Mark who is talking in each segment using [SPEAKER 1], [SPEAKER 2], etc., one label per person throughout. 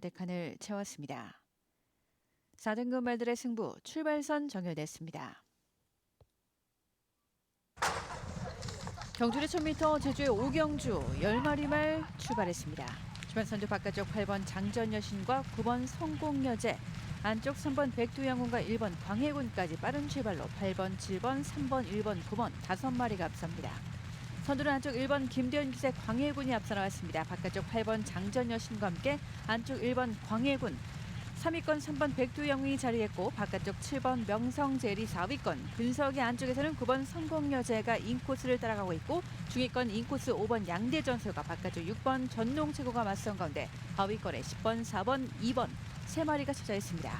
[SPEAKER 1] 대칸을 채웠습니다. 4등급 말들의 승부 출발선 정해됐습니다. 경주의 1000m 제주의 오경주 10마리 말 출발했습니다. 주변 선두 바깥쪽 8번 장전여신과 9번 성공여제 안쪽 3번 백두양군과 1번 광해군까지 빠른 출발로 8번, 7번, 3번, 1번, 9번 다섯 마리가 앞섭니다. 선두는 안쪽 1번 김대현 기세 광해군이 앞서 나왔습니다. 바깥쪽 8번 장전 여신과 함께 안쪽 1번 광해군 3위권 3번 백두영이 자리했고 바깥쪽 7번 명성제리 4위권 근석의 안쪽에서는 9번 성공여제가 인코스를 따라가고 있고 중위권 인코스 5번 양대전설과 바깥쪽 6번 전농최고가 맞선 가운데 하위권에 10번 4번 2번 세 마리가 쳐져 있습니다.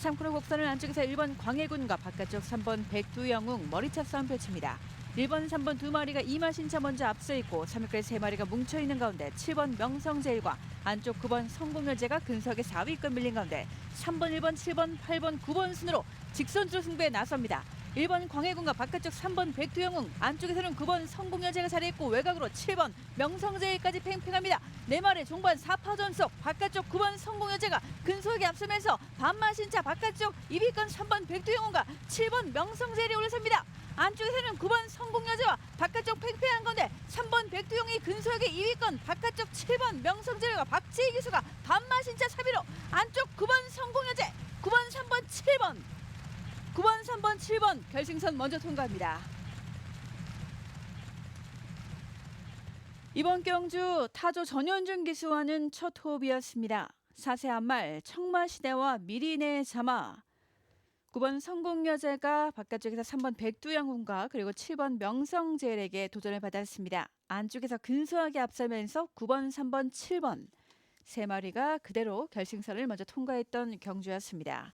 [SPEAKER 1] 3코너 곡선은 안쪽에서 1번 광해군과 바깥쪽 3번 백두영웅 머리차 싸움 펼칩니다. 1번, 3번 두 마리가 이마신차 먼저 앞서 있고 3위권에 세 마리가 뭉쳐 있는 가운데 7번 명성제일과 안쪽 9번 성공여제가 근석의 4위권 밀린 가운데 3번, 1번, 7번, 8번, 9번 순으로 직선주로 승부에 나섭니다. 1번 광해군과 바깥쪽 3번 백두영웅 안쪽에서는 9번 성공여제가 자리했고 외곽으로 7번 명성제일까지 팽팽합니다. 네 마리 종반 4파 전 속 바깥쪽 9번 성공여제가 근소하게 앞서면서 반마신차 바깥쪽 2위권 3번 백두영웅과 7번 명성제일이 올라섭니다. 안쪽에서는 9번 성공여제와 바깥쪽 팽팽한 건데 3번 백두영이 근소하게 2위권 바깥쪽 7번 명성제일과 박지희 기수가 반마신차 사비로 안쪽 9번 성공여제 9번 3번 7번 9번, 3번, 7번 결승선 먼저 통과합니다. 이번 경주 타조 전현준 기수와는 첫 호흡이었습니다. 사세한 말 청마시대와 미리네 자마 9번 성공여제가 바깥쪽에서 3번 백두영군과 그리고 7번 명성제일에게 도전을 받았습니다. 안쪽에서 근소하게 앞서면서 9번, 3번, 7번 세 마리가 그대로 결승선을 먼저 통과했던 경주였습니다.